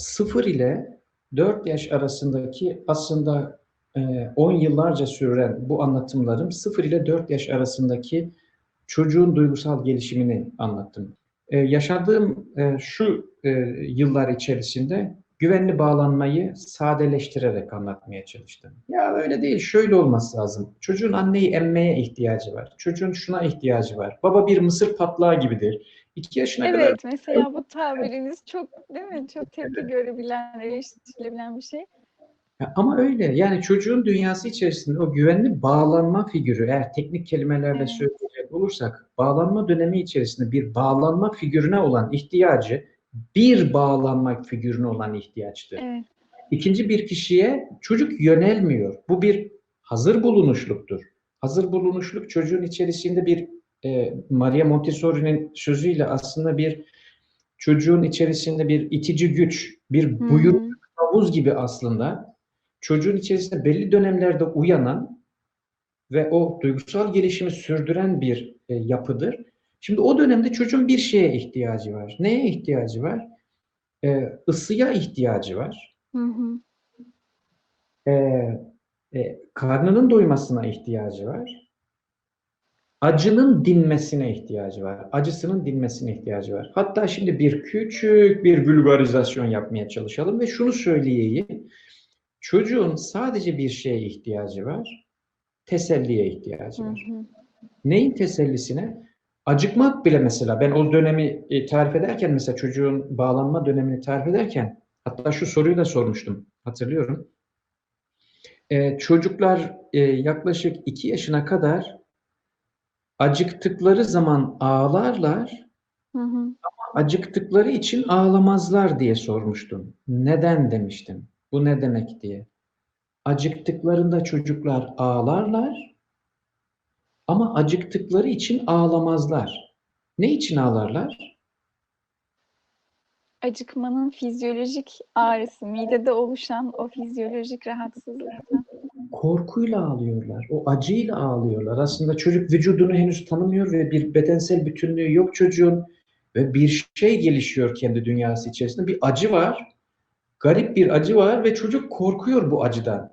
0 ile 4 yaş arasındaki aslında e, 10 yıllarca süren bu anlatımlarım 0 ile 4 yaş arasındaki çocuğun duygusal gelişimini anlattım. E, yaşadığım e, şu e, yıllar içerisinde güvenli bağlanmayı sadeleştirerek anlatmaya çalıştım. Ya öyle değil, şöyle olması lazım. Çocuğun anneyi emmeye ihtiyacı var. Çocuğun şuna ihtiyacı var. Baba bir mısır patlağı gibidir. İki yaşına kadar Evet, mesela bu tabiriniz çok değil mi? Çok tepki görebilen, eleştirilebilen bir şey. Ama öyle yani çocuğun dünyası içerisinde o güvenli bağlanma figürü eğer teknik kelimelerle Evet. söyleyecek olursak bağlanma dönemi içerisinde bir bağlanma figürüne olan ihtiyacı bir bağlanma figürüne olan ihtiyaçtır. Evet. İkinci bir kişiye çocuk yönelmiyor. Bu bir hazır bulunuşluktur. Hazır bulunuşluk çocuğun içerisinde bir e, Maria Montessori'nin sözüyle aslında bir çocuğun içerisinde bir itici güç, bir hı. havuz gibi aslında çocuğun içerisinde belli dönemlerde uyanan ve o duygusal gelişimi sürdüren bir e, yapıdır. Şimdi o dönemde çocuğun bir şeye ihtiyacı var. Neye ihtiyacı var? E, ısıya ihtiyacı var. Hı hı. E, e, karnının doymasına ihtiyacı var. Acının dinmesine ihtiyacı var. Acısının dinmesine ihtiyacı var. Hatta şimdi bir küçük bir vulgarizasyon yapmaya çalışalım ve şunu söyleyeyim. Çocuğun sadece bir şeye ihtiyacı var. Teselliye ihtiyacı Hı var. hı. Neyin tesellisine? Acıkmak bile mesela ben o dönemi e, tarif ederken mesela çocuğun bağlanma dönemini tarif ederken hatta şu soruyu da sormuştum hatırlıyorum. E, çocuklar e, yaklaşık 2 yaşına kadar acıktıkları zaman ağlarlar Hı hı. acıktıkları için ağlamazlar diye sormuştum. Neden demiştim. Bu ne demek diye. Acıktıklarında çocuklar ağlarlar ama acıktıkları için ağlamazlar. Ne için ağlarlar? Acıkmanın fizyolojik ağrısı, midede oluşan o fizyolojik rahatsızlıktan. Korkuyla ağlıyorlar. O acıyla ağlıyorlar. Aslında çocuk vücudunu henüz tanımıyor ve bir bedensel bütünlüğü yok çocuğun ve bir şey gelişiyor kendi dünyası içerisinde. Bir acı var. Garip bir acı var ve çocuk korkuyor bu acıdan.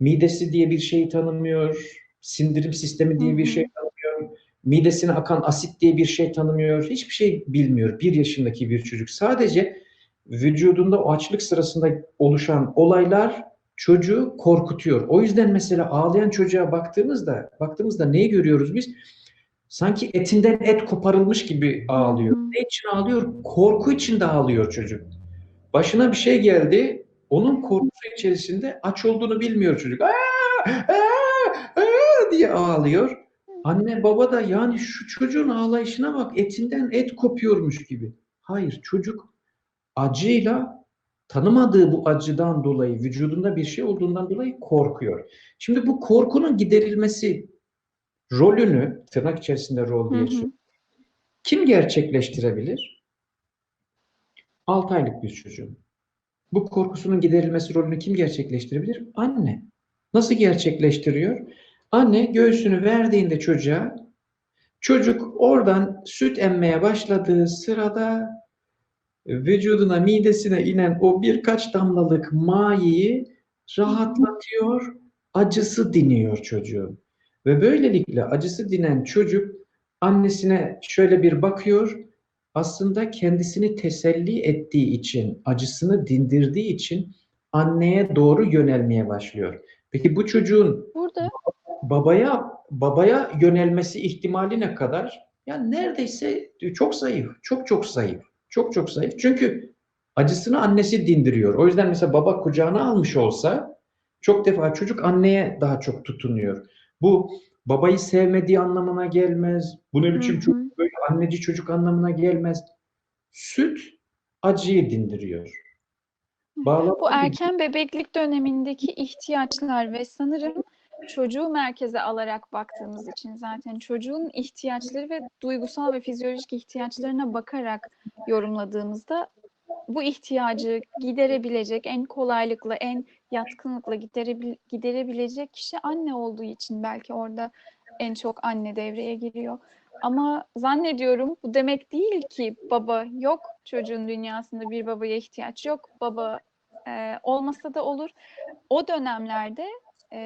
Midesi diye bir şeyi tanımıyor. Sindirim sistemi diye bir şey tanımıyor. Midesine akan asit diye bir şey tanımıyor. Hiçbir şey bilmiyor. Bir yaşındaki bir çocuk. Sadece vücudunda o açlık sırasında oluşan olaylar çocuğu korkutuyor. O yüzden mesela ağlayan çocuğa baktığımızda baktığımızda neyi görüyoruz biz? Sanki etinden et koparılmış gibi ağlıyor. Ne için ağlıyor? Korku içinde ağlıyor çocuk. Başına bir şey geldi. Onun korkusu içerisinde aç olduğunu bilmiyor çocuk. Aa, aa, aa diye ağlıyor. Anne baba da yani şu çocuğun ağlayışına bak etinden et kopuyormuş gibi. Hayır çocuk acıyla tanımadığı bu acıdan dolayı vücudunda bir şey olduğundan dolayı korkuyor. Şimdi bu korkunun giderilmesi rolünü tırnak içerisinde rol diye hı. Kim gerçekleştirebilir? 6 aylık bir çocuğun. Bu korkusunun giderilmesi rolünü kim gerçekleştirebilir? Anne. Nasıl gerçekleştiriyor? Anne göğsünü verdiğinde çocuğa çocuk oradan süt emmeye başladığı sırada vücuduna, midesine inen o birkaç damlalık mayeyi rahatlatıyor, acısı diniyor çocuğun. Ve böylelikle acısı dinen çocuk annesine şöyle bir bakıyor, aslında kendisini teselli ettiği için, acısını dindirdiği için anneye doğru yönelmeye başlıyor. Peki bu çocuğun Burada babaya babaya yönelmesi ihtimali ne kadar? Yani neredeyse çok zayıf, çok çok zayıf, çok çok zayıf. Çünkü acısını annesi dindiriyor. O yüzden mesela baba kucağına almış olsa çok defa çocuk anneye daha çok tutunuyor. Bu babayı sevmediği anlamına gelmez. Bu ne biçim çocuk böyle anneci çocuk anlamına gelmez. Süt acıyı dindiriyor. Bağlantı bu erken bebeklik dönemindeki ihtiyaçlar ve sanırım çocuğu merkeze alarak baktığımız için zaten çocuğun ihtiyaçları ve duygusal ve fizyolojik ihtiyaçlarına bakarak yorumladığımızda bu ihtiyacı giderebilecek en kolaylıkla, en yatkınlıkla giderebil giderebilecek kişi anne olduğu için belki orada en çok anne devreye giriyor. Ama zannediyorum bu demek değil ki baba yok çocuğun dünyasında bir babaya ihtiyaç yok. Baba e, olmasa da olur. O dönemlerde e,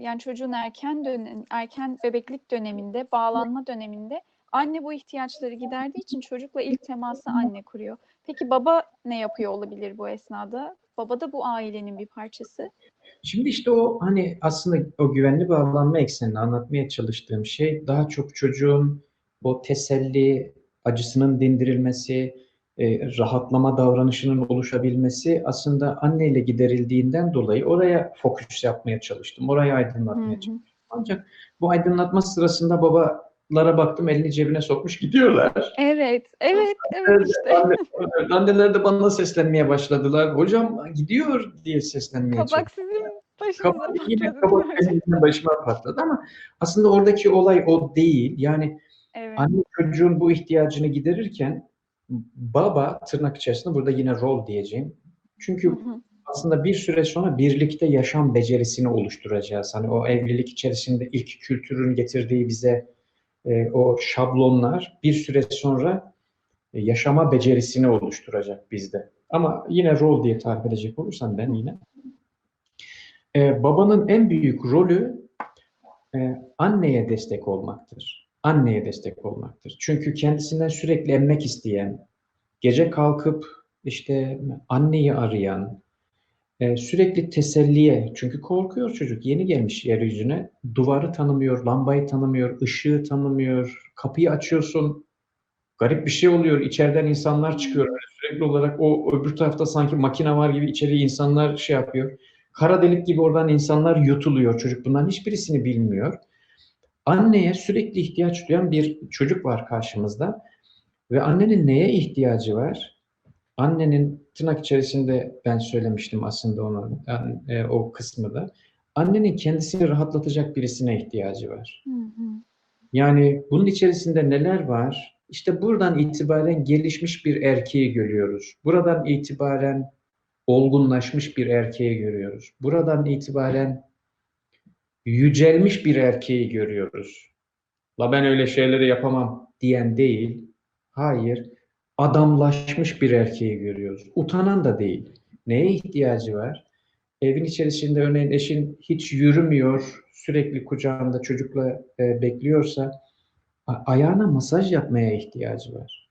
yani çocuğun erken dönem, erken bebeklik döneminde, bağlanma döneminde anne bu ihtiyaçları giderdiği için çocukla ilk teması anne kuruyor. Peki baba ne yapıyor olabilir bu esnada? Baba da bu ailenin bir parçası. Şimdi işte o hani aslında o güvenli bağlanma eksenini anlatmaya çalıştığım şey daha çok çocuğun o teselli, acısının dindirilmesi, e, rahatlama davranışının oluşabilmesi aslında anneyle giderildiğinden dolayı oraya fokus yapmaya çalıştım. Orayı aydınlatmaya Hı çalıştım. Ancak bu aydınlatma sırasında babalara baktım elini cebine sokmuş gidiyorlar. Evet, evet, evet işte. Anne, anneler de bana seslenmeye başladılar. Hocam gidiyor diye seslenmeye. Kabak sizin başınıza Kabak yine patladı. kabak benim başıma patladı ama aslında oradaki olay o değil. Yani Evet. anne çocuğun bu ihtiyacını giderirken baba tırnak içerisinde burada yine rol diyeceğim. Çünkü Hı hı. aslında bir süre sonra birlikte yaşam becerisini oluşturacağız. Hani o evlilik içerisinde ilk kültürün getirdiği bize e, o şablonlar bir süre sonra e, yaşama becerisini oluşturacak bizde. Ama yine rol diye tarif edecek olursam ben yine e, babanın en büyük rolü e, anneye destek olmaktır. Anneye destek olmaktır. Çünkü kendisinden sürekli emmek isteyen, gece kalkıp işte anneyi arayan, e, sürekli teselliye, çünkü korkuyor çocuk, yeni gelmiş yeryüzüne, duvarı tanımıyor, lambayı tanımıyor, ışığı tanımıyor, kapıyı açıyorsun, garip bir şey oluyor, içeriden insanlar çıkıyor, Böyle sürekli olarak o öbür tarafta sanki makine var gibi içeri insanlar şey yapıyor. Kara delik gibi oradan insanlar yutuluyor. Çocuk bunların hiçbirisini bilmiyor. Anneye sürekli ihtiyaç duyan bir çocuk var karşımızda. Ve annenin neye ihtiyacı var? Annenin tırnak içerisinde ben söylemiştim aslında onu yani, e, o kısmı da. Annenin kendisini rahatlatacak birisine ihtiyacı var. Hı hı. Yani bunun içerisinde neler var? İşte buradan itibaren gelişmiş bir erkeği görüyoruz. Buradan itibaren olgunlaşmış bir erkeği görüyoruz. Buradan itibaren yücelmiş bir erkeği görüyoruz. La ben öyle şeyleri yapamam diyen değil. Hayır, adamlaşmış bir erkeği görüyoruz. Utanan da değil. Neye ihtiyacı var? Evin içerisinde örneğin eşin hiç yürümüyor, sürekli kucağında çocukla e, bekliyorsa ayağına masaj yapmaya ihtiyacı var.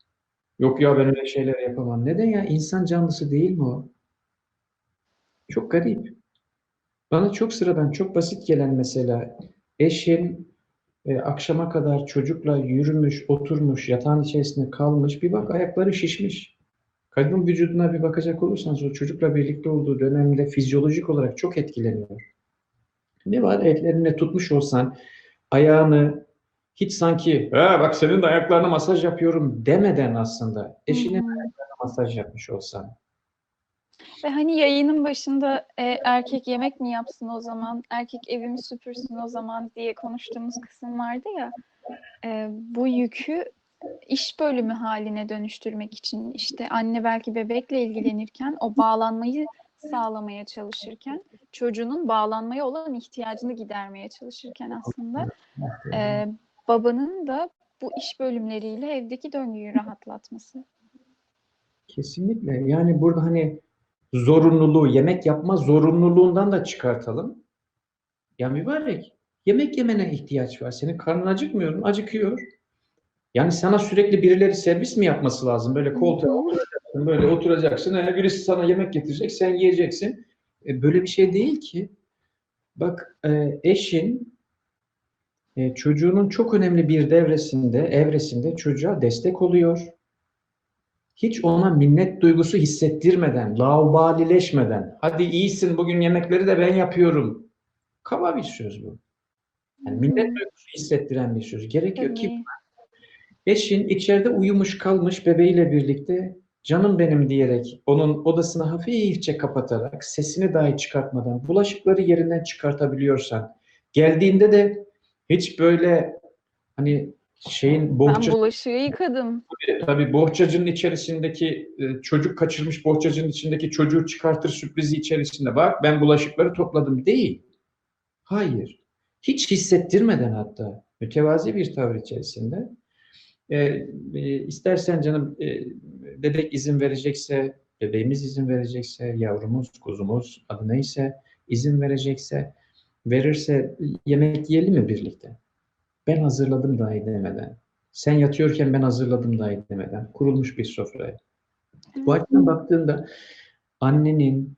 Yok ya ben öyle şeyler yapamam. Neden ya? İnsan canlısı değil mi o? Çok garip. Bana çok sıradan, çok basit gelen mesela eşin e, akşama kadar çocukla yürümüş, oturmuş, yatağın içerisinde kalmış. Bir bak ayakları şişmiş. Kadın vücuduna bir bakacak olursanız o çocukla birlikte olduğu dönemde fizyolojik olarak çok etkileniyor. Ne var etlerine tutmuş olsan ayağını hiç sanki ha, bak senin de ayaklarına masaj yapıyorum demeden aslında eşinin ayaklarına masaj yapmış olsan. Ve hani yayının başında e, erkek yemek mi yapsın o zaman, erkek evimi süpürsün o zaman diye konuştuğumuz kısım vardı ya. e, bu yükü iş bölümü haline dönüştürmek için işte anne belki bebekle ilgilenirken o bağlanmayı sağlamaya çalışırken çocuğunun bağlanmaya olan ihtiyacını gidermeye çalışırken aslında e, babanın da bu iş bölümleriyle evdeki döngüyü rahatlatması. Kesinlikle. Yani burada hani zorunluluğu, yemek yapma zorunluluğundan da çıkartalım. Ya mübarek, yemek yemene ihtiyaç var. Senin karnın acıkmıyor mu? Acıkıyor. Yani sana sürekli birileri servis mi yapması lazım? Böyle koltuğa oturacaksın, böyle oturacaksın. Ee, birisi sana yemek getirecek, sen yiyeceksin. E, böyle bir şey değil ki. Bak e, eşin e, çocuğunun çok önemli bir devresinde, evresinde çocuğa destek oluyor. Hiç ona minnet duygusu hissettirmeden, laubalileşmeden, hadi iyisin bugün yemekleri de ben yapıyorum. Kaba bir söz bu. Yani minnet duygusu hissettiren bir söz. Gerekiyor ki Tabii. Eşin içeride uyumuş kalmış bebeğiyle birlikte canım benim diyerek onun odasını hafifçe kapatarak sesini dahi çıkartmadan bulaşıkları yerinden çıkartabiliyorsan geldiğinde de hiç böyle hani şeyin Ben bohça bulaşığı yıkadım. tabii bohçacının içerisindeki e, çocuk kaçırmış bohçacının içindeki çocuğu çıkartır sürprizi içerisinde bak ben bulaşıkları topladım değil. Hayır. Hiç hissettirmeden hatta mütevazi bir tavır içerisinde E, e, istersen canım e, bebek izin verecekse, bebeğimiz izin verecekse, yavrumuz, kuzumuz adı neyse izin verecekse, verirse yemek yiyelim mi birlikte? Ben hazırladım dahi demeden. Sen yatıyorken ben hazırladım dahi demeden. Kurulmuş bir sofraya. Bu açıdan baktığında annenin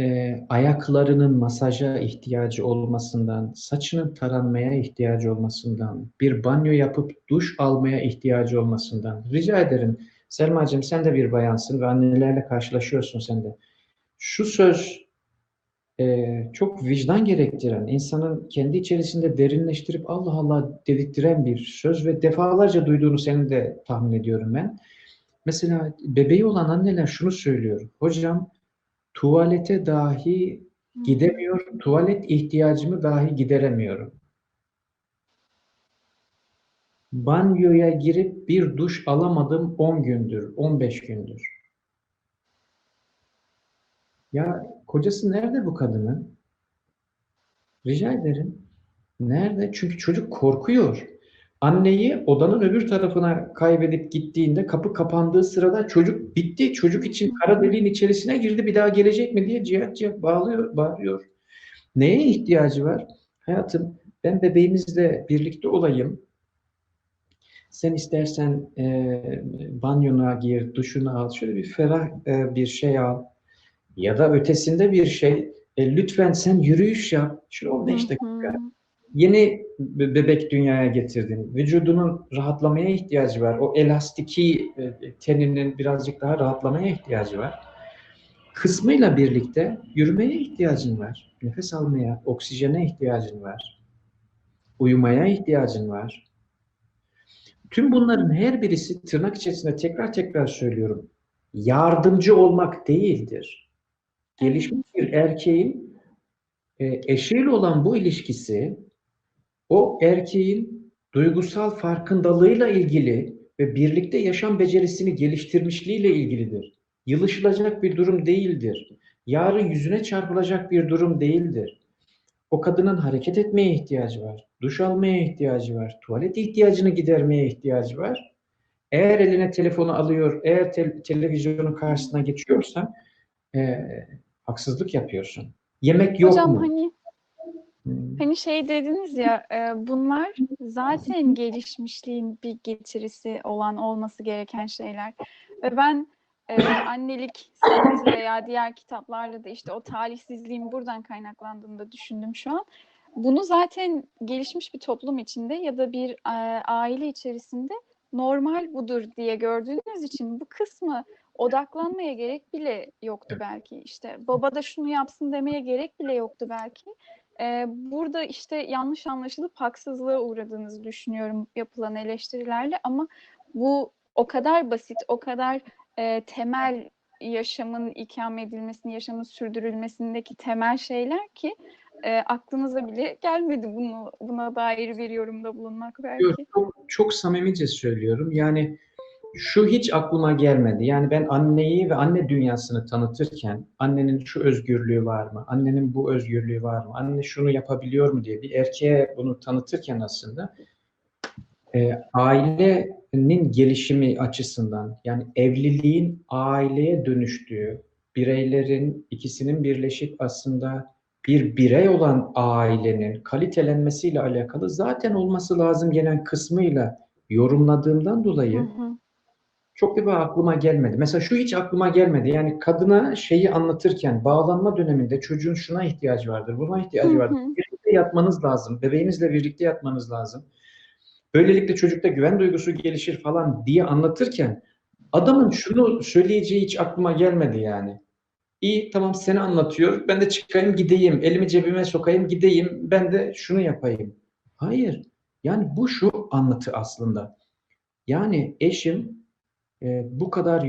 e, ayaklarının masaja ihtiyacı olmasından, saçının taranmaya ihtiyacı olmasından, bir banyo yapıp duş almaya ihtiyacı olmasından. Rica ederim Selma'cığım sen de bir bayansın ve annelerle karşılaşıyorsun sen de. Şu söz e, çok vicdan gerektiren, insanın kendi içerisinde derinleştirip Allah Allah dedirttiren bir söz ve defalarca duyduğunu senin de tahmin ediyorum ben. Mesela bebeği olan anneler şunu söylüyor. Hocam tuvalete dahi gidemiyorum, tuvalet ihtiyacımı dahi gideremiyorum. Banyoya girip bir duş alamadım 10 gündür, 15 gündür. Ya kocası nerede bu kadının? Rica ederim. Nerede? Çünkü çocuk korkuyor. Anneyi odanın öbür tarafına kaybedip gittiğinde kapı kapandığı sırada çocuk bitti. Çocuk için kara deliğin içerisine girdi. Bir daha gelecek mi diye cihat cihat bağlıyor, bağırıyor. Neye ihtiyacı var? Hayatım ben bebeğimizle birlikte olayım. Sen istersen e, banyona gir, duşunu al. Şöyle bir ferah e, bir şey al. Ya da ötesinde bir şey. E, lütfen sen yürüyüş yap. Şöyle 15 dakika. Yeni be- bebek dünyaya getirdin. Vücudunun rahatlamaya ihtiyacı var. O elastiki e, teninin birazcık daha rahatlamaya ihtiyacı var. Kısmıyla birlikte yürümeye ihtiyacın var. Nefes almaya, oksijene ihtiyacın var. Uyumaya ihtiyacın var. Tüm bunların her birisi tırnak içerisinde tekrar tekrar söylüyorum. Yardımcı olmak değildir. Gelişmiş bir erkeğin e, eşiyle olan bu ilişkisi o erkeğin duygusal farkındalığıyla ilgili ve birlikte yaşam becerisini geliştirmişliğiyle ilgilidir. Yılışılacak bir durum değildir. Yarın yüzüne çarpılacak bir durum değildir. O kadının hareket etmeye ihtiyacı var, duş almaya ihtiyacı var, tuvalet ihtiyacını gidermeye ihtiyacı var. Eğer eline telefonu alıyor, eğer te- televizyonun karşısına geçiyorsan e, haksızlık yapıyorsun. Yemek yok Hocam mu? hani Hmm. Hani şey dediniz ya e, bunlar zaten gelişmişliğin bir getirisi olan olması gereken şeyler. Ve ben e, annelik sanatı veya diğer kitaplarla da işte o talihsizliğin buradan kaynaklandığını da düşündüm şu an. Bunu zaten gelişmiş bir toplum içinde ya da bir e, aile içerisinde normal budur diye gördüğünüz için bu kısmı odaklanmaya gerek bile yoktu belki. İşte baba da şunu yapsın demeye gerek bile yoktu belki. Ee, burada işte yanlış anlaşılıp haksızlığa uğradığınızı düşünüyorum yapılan eleştirilerle ama bu o kadar basit, o kadar e, temel yaşamın ikame edilmesini, yaşamın sürdürülmesindeki temel şeyler ki e, aklınıza bile gelmedi bunu buna dair bir yorumda bulunmak belki. Yok, çok, çok samimice söylüyorum. Yani şu hiç aklıma gelmedi. Yani ben anneyi ve anne dünyasını tanıtırken annenin şu özgürlüğü var mı? Annenin bu özgürlüğü var mı? Anne şunu yapabiliyor mu diye bir erkeğe bunu tanıtırken aslında e, ailenin gelişimi açısından yani evliliğin aileye dönüştüğü, bireylerin ikisinin birleşip aslında bir birey olan ailenin kalitelenmesiyle alakalı zaten olması lazım gelen kısmıyla yorumladığımdan dolayı Hı hı. Çok da bir aklıma gelmedi. Mesela şu hiç aklıma gelmedi. Yani kadına şeyi anlatırken bağlanma döneminde çocuğun şuna ihtiyacı vardır, buna ihtiyacı Hı vardır. Birlikte yatmanız lazım. Bebeğinizle birlikte yatmanız lazım. Böylelikle çocukta güven duygusu gelişir falan diye anlatırken adamın şunu söyleyeceği hiç aklıma gelmedi yani. İyi tamam seni anlatıyor. Ben de çıkayım gideyim. Elimi cebime sokayım gideyim. Ben de şunu yapayım. Hayır. Yani bu şu anlatı aslında. Yani eşim e, bu kadar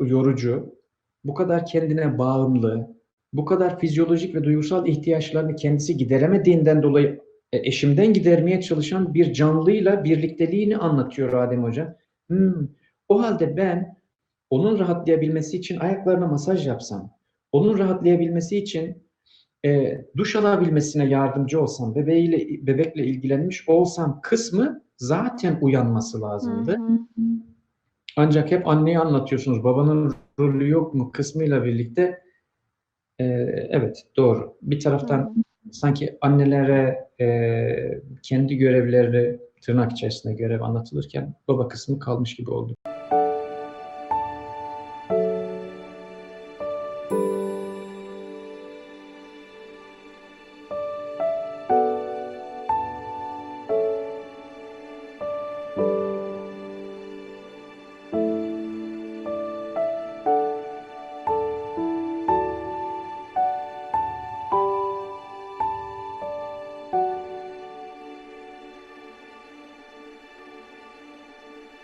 yorucu, bu kadar kendine bağımlı, bu kadar fizyolojik ve duygusal ihtiyaçlarını kendisi gideremediğinden dolayı e, eşimden gidermeye çalışan bir canlıyla birlikteliğini anlatıyor Adem Hoca. Hmm, o halde ben onun rahatlayabilmesi için ayaklarına masaj yapsam, onun rahatlayabilmesi için e, duş alabilmesine yardımcı olsam, bebeğiyle bebekle ilgilenmiş olsam kısmı zaten uyanması Hı lazımdı. hı. Ancak hep anneyi anlatıyorsunuz. Babanın rolü yok mu kısmıyla birlikte e, evet doğru. Bir taraftan hı. sanki annelere e, kendi görevleri tırnak içerisinde görev anlatılırken baba kısmı kalmış gibi oldu.